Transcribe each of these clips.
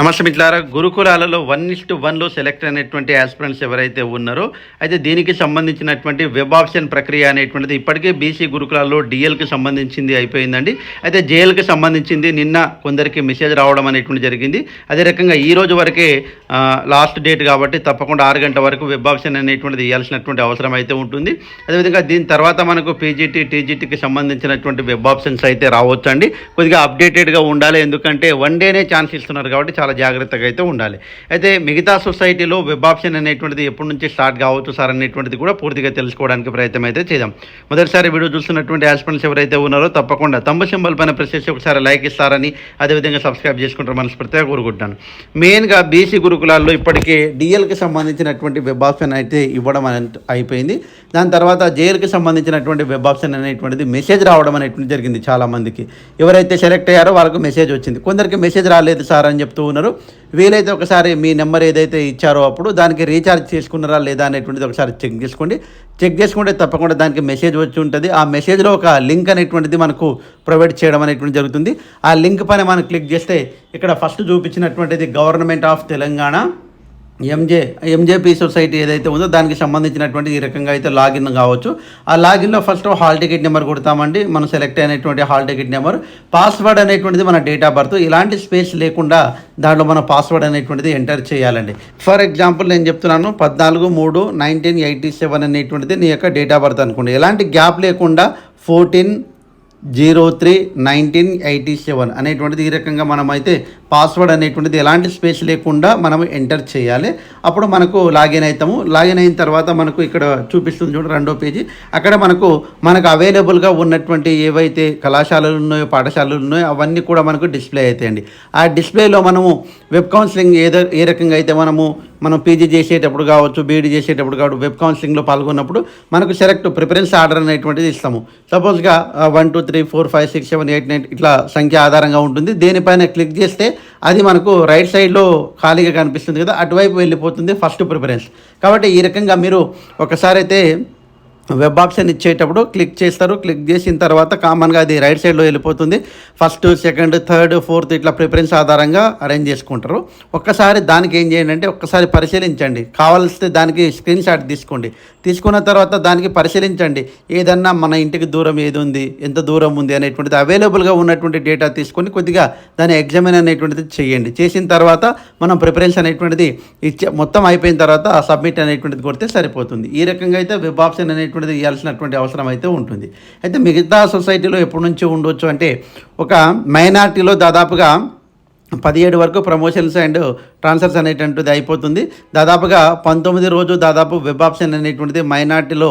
నమస్తే మిత్రులారా గురుకులాలలో వన్ ఇస్ట్ వన్లో సెలెక్ట్ అయినటువంటి ఆస్పిరెంట్స్ ఎవరైతే ఉన్నారో అయితే దీనికి సంబంధించినటువంటి వెబ్ ఆప్షన్ ప్రక్రియ అనేటువంటిది ఇప్పటికే బీసీ గురుకులాల్లో డిఎల్కి సంబంధించింది అయిపోయిందండి. అయితే జేఎల్కి సంబంధించింది నిన్న కొందరికి మెసేజ్ రావడం అనేటువంటి జరిగింది. అదే రకంగా ఈ రోజు వరకే లాస్ట్ డేట్ కాబట్టి తప్పకుండా ఆరు గంటల వరకు వెబ్ ఆప్షన్ అనేటువంటిది ఇవ్వాల్సినటువంటి అవసరం అయితే ఉంటుంది. అదేవిధంగా దీని తర్వాత మనకు పీజీటీ టీజీటీకి సంబంధించినటువంటి వెబ్ ఆప్షన్స్ అయితే రావచ్చండి. కొద్దిగా అప్డేటెడ్గా ఉండాలి. ఎందుకంటే వన్ డేనే ఛాన్స్ ఇస్తున్నారు కాబట్టి చాలా జాగ్రత్తగా అయితే ఉండాలి. అయితే మిగతా సొసైటీలో వెబ్ ఆప్షన్ అనేటువంటిది ఎప్పటి నుంచి స్టార్ట్ కావచ్చు సార్ అనేటువంటిది కూడా పూర్తిగా తెలుసుకోవడానికి ప్రయత్నం అయితే చేద్దాం. మొదటిసారి వీడియో చూస్తున్నటువంటి ఆస్పిరెంట్స్ ఎవరైతే ఉన్నారో తప్పకుండా తమ్ము సింబల్ పైన ప్రెస్ చేసి ఒకసారి లైక్ ఇస్తారని అదేవిధంగా సబ్స్క్రైబ్ చేసుకుంటారు మనస్ఫూర్తిగా కోరుకుంటున్నాను. మెయిన్గా బీసీ గురుకులాల్లో ఇప్పటికే డిఎల్కి సంబంధించినటువంటి వెబ్ ఆప్షన్ అయితే ఇవ్వడం అయిపోయింది. దాని తర్వాత జేఎల్కి సంబంధించినటువంటి వెబ్ ఆప్షన్ అనేటువంటిది మెసేజ్ రావడం అనేటువంటి జరిగింది చాలా మందికి ఎవరైతే సెలెక్ట్ అయ్యారో వాళ్ళకు మెసేజ్ వచ్చింది. కొందరికి మెసేజ్ రాలేదు సార్ అని చెప్తూ ఉన్నారు. వీలైతే ఒకసారి మీ నెంబర్ ఏదైతే ఇచ్చారో అప్పుడు దానికి రీఛార్జ్ చేసుకున్నారా లేదా అనేటువంటిది ఒకసారి చెక్ చేసుకోండి. చెక్ చేసుకుంటే తప్పకుండా దానికి మెసేజ్ వచ్చి ఉంటుంది. ఆ మెసేజ్లో ఒక లింక్ అనేటువంటిది మనకు ప్రొవైడ్ చేయడం అనేటువంటి జరుగుతుంది. ఆ లింక్ పైన మనం క్లిక్ చేస్తే ఇక్కడ first చూపించినటువంటిది government of Telangana MJ MJP society ఏదైతే ఉందో దానికి సంబంధించినటువంటి ఈ రకంగా అయితే లాగిన్ కావచ్చు. ఆ లాగిన్లో ఫస్ట్ హాల్ టికెట్ నెంబర్ కొడతామండి. మనం సెలెక్ట్ అయినటువంటి హాల్ టికెట్ నెంబర్ పాస్వర్డ్ అనేటువంటిది మన డేట్ ఆఫ్ బర్త్ ఇలాంటి స్పేస్ లేకుండా దాంట్లో మన పాస్వర్డ్ అనేటువంటిది ఎంటర్ చేయాలండి. ఫర్ ఎగ్జాంపుల్ నేను చెప్తున్నాను పద్నాలుగు మూడు నైన్టీన్ ఎయిటీ సెవెన్ అనేటువంటిది నీ యొక్క డేట్ ఆఫ్ బర్త్ అనుకోండి. ఎలాంటి గ్యాప్ లేకుండా fourteen zero three nineteen eighty seven అనేటువంటిది ఈ రకంగా మనమైతే పాస్వర్డ్ అనేటువంటిది ఎలాంటి స్పేస్ లేకుండా మనం ఎంటర్ చేయాలి. అప్పుడు మనకు లాగిన్ అవుతాము లాగిన్ అయిన తర్వాత మనకు ఇక్కడ చూపిస్తుంది చూడండి రెండో పేజీ. అక్కడ మనకు మనకు అవైలబుల్గా ఉన్నటువంటి ఏవైతే కళాశాలలు ఉన్నాయో పాఠశాలలు ఉన్నాయో అవన్నీ కూడా మనకు డిస్ప్లే అవుతాయండి ఆ డిస్ప్లేలో మనము వెబ్ కౌన్సిలింగ్ ఏదో ఏ రకంగా అయితే మనము మనం పీజీ చేసేటప్పుడు కావచ్చు బీఈడీ చేసేటప్పుడు కావచ్చు వెబ్ కౌన్సిలింగ్లో పాల్గొన్నప్పుడు మనకు సెలెక్ట్ ప్రిఫరెన్స్ ఆర్డర్ అనేటువంటిది ఇస్తాము. సపోజ్గా one two three four five six seven eight nine ఇట్లా సంఖ్య ఆధారంగా ఉంటుంది. దేనిపైన క్లిక్ చేస్తే అది మనకు రైట్ సైడ్లో ఖాళీగా కనిపిస్తుంది కదా అటువైపు వెళ్ళిపోతుంది ఫస్ట్ ప్రిఫరెన్స్ కాబట్టి ఈ రకంగా మీరు ఒకసారి అయితే వెబ్ ఆప్షన్ ఇచ్చేటప్పుడు క్లిక్ చేస్తారు. క్లిక్ చేసిన తర్వాత కామన్గా అది రైట్ సైడ్లో వెళ్ళిపోతుంది. ఫస్ట్ సెకండ్ థర్డ్ ఫోర్త్ ఇట్లా ప్రిఫరెన్స్ ఆధారంగా అరేంజ్ చేసుకుంటారు. ఒక్కసారి దానికి ఏం చేయండి అంటే ఒక్కసారి పరిశీలించండి. కావాల్సితే దానికి స్క్రీన్ షాట్ తీసుకోండి. తీసుకున్న తర్వాత దానికి పరిశీలించండి. ఏదన్నా మన ఇంటికి దూరం ఏది ఉంది? ఎంత దూరం ఉంది? అనేటువంటిది అవైలబుల్గా ఉన్నటువంటి డేటా తీసుకొని కొద్దిగా దాని ఎగ్జామిన్ అనేటువంటిది చేయండి. చేసిన తర్వాత మనం ప్రిఫరెన్స్ అనేటువంటిది ఇచ్చే మొత్తం అయిపోయిన తర్వాత సబ్మిట్ అనేటువంటిది కొడితే సరిపోతుంది. ఈ రకంగా అయితే వెబ్ ఆప్షన్ అనేటువంటిది ఇవ్వాల్సినటువంటి అవసరం అయితే ఉంటుంది. అయితే మిగతా సొసైటీలో ఎప్పటి నుంచి ఉండొచ్చు అంటే ఒక మైనార్టీలో దాదాపుగా పదిహేడు వరకు ప్రమోషన్స్ అండ్ ట్రాన్స్ఫర్స్ అనేటువంటిది అయిపోతుంది. దాదాపుగా పంతొమ్మిది రోజు దాదాపు వెబ్ ఆప్షన్ అనేటువంటిది మైనార్టీలో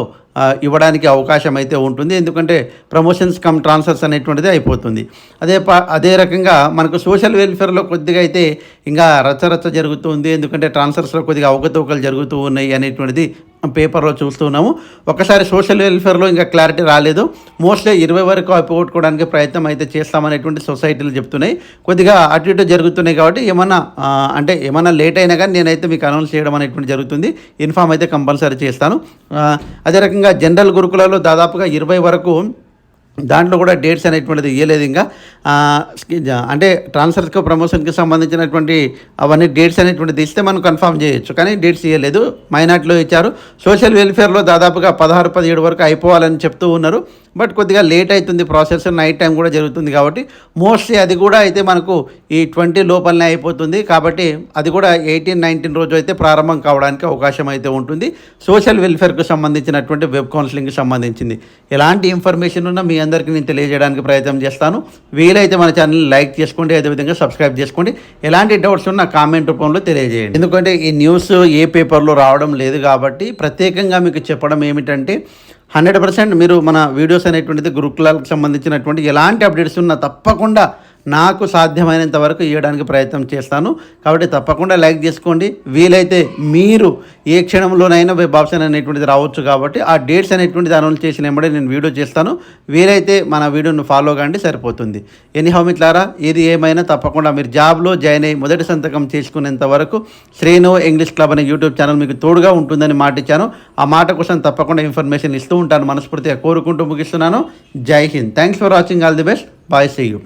ఇవ్వడానికి అవకాశం అయితే ఉంటుంది. ఎందుకంటే ప్రమోషన్స్ కమ్ ట్రాన్స్ఫర్స్ అనేటువంటిది అయిపోతుంది. అదే ప అదే రకంగా మనకు సోషల్ వెల్ఫేర్లో కొద్దిగా అయితే ఇంకా రచ్చరచ్చ జరుగుతుంది ఎందుకంటే ట్రాన్స్ఫర్స్లో కొద్దిగా అవకతవకలు జరుగుతూ ఉన్నాయి అనేటువంటిది పేపర్లో చూస్తున్నాము. ఒకసారి సోషల్ వెల్ఫేర్లో ఇంకా క్లారిటీ రాలేదు. మోస్ట్లీ ఇరవై వరకు పోగొట్టుకోవడానికి ప్రయత్నం అయితే చేస్తామనేటువంటి సొసైటీలు చెప్తున్నాయి. కొద్దిగా అటు ఇటు జరుగుతున్నాయి కాబట్టి ఏమన్నా అంటే ఏమన్నా లేట్ అయినా కానీ నేనైతే మీకు అనౌన్స్ చేయడం అనేటువంటి జరుగుతుంది. ఇన్ఫామ్ అయితే కంపల్సరీ చేస్తాను. అదే రకంగా జనరల్ గురుకులలో దాదాపుగా ఇరవై వరకు దాంట్లో కూడా డేట్స్ అనేటువంటిది ఇవ్వలేదు ఇంకా. అంటే ట్రాన్స్ఫర్స్కి ప్రమోషన్కి సంబంధించినటువంటి అవన్నీ డేట్స్ అనేటువంటిది ఇస్తే మనం కన్ఫర్మ్ చేయొచ్చు. కానీ డేట్స్ ఇవ్వలేదు మైనార్టీలో ఇచ్చారు. సోషల్ వెల్ఫేర్లో దాదాపుగా పదహారు పదిహేడు వరకు అయిపోవాలని చెప్తూ ఉన్నారు. బట్ కొద్దిగా లేట్ అవుతుంది ప్రాసెస్ నైట్ టైం కూడా జరుగుతుంది కాబట్టి మోస్ట్లీ అది కూడా అయితే మనకు ఈ ట్వంటీ లోపలనే అయిపోతుంది కాబట్టి అది కూడా ఎయిటీన్ నైన్టీన్ రోజు అయితే ప్రారంభం కావడానికి అవకాశం అయితే ఉంటుంది. సోషల్ వెల్ఫేర్కు సంబంధించినటువంటి వెబ్ కౌన్సిలింగ్కి సంబంధించింది. ఎలాంటి ఇన్ఫర్మేషన్ ఉన్నా మీ అందరికీ నేను తెలియజేయడానికి ప్రయత్నం చేస్తాను. వీలైతే మన ఛానల్ లైక్ చేసుకోండి అదేవిధంగా సబ్స్క్రైబ్ చేసుకోండి. ఎలాంటి డౌట్స్ ఉన్నా కామెంట్ రూపంలో తెలియజేయండి. ఎందుకంటే ఈ న్యూస్ ఏ పేపర్లో రావడం లేదు కాబట్టి ప్రత్యేకంగా మీకు చెప్పడం ఏమిటంటే హండ్రెడ్ పర్సెంట్ మీరు మన వీడియోస్ అనేటువంటిది గురుకులాలకు సంబంధించినటువంటి ఎలాంటి అప్డేట్స్ ఉన్నా తప్పకుండా నాకు సాధ్యమైనంత వరకు ఇవ్వడానికి ప్రయత్నం చేస్తాను. కాబట్టి తప్పకుండా లైక్ చేసుకోండి. వీలైతే మీరు ఏ క్షణంలోనైనా వెబ్ అనేటువంటిది రావచ్చు కాబట్టి ఆ డేట్స్ అనేటువంటిది అనౌన్స్ చేసిన వెంబడే నేను వీడియో చేస్తాను. వీలైతే మన వీడియోను ఫాలో కండి సరిపోతుంది. ఎనీహౌ మిట్లారా ఏది ఏమైనా తప్పకుండా మీరు జాబ్లో జాయిన్ అయ్యి మొదటి సంతకం చేసుకునేంత వరకు శ్రేణు ఇంగ్లీష్ క్లబ్ అనే యూట్యూబ్ ఛానల్ మీకు తోడుగా ఉంటుందని మాట ఇచ్చాను. ఆ మాట కోసం తప్పకుండా ఇన్ఫర్మేషన్ ఇస్తూ ఉంటాను. మనస్ఫూర్తిగా కోరుకుంటూ ముగిస్తున్నాను. జై Hind. Thanks for watching all the best bye see you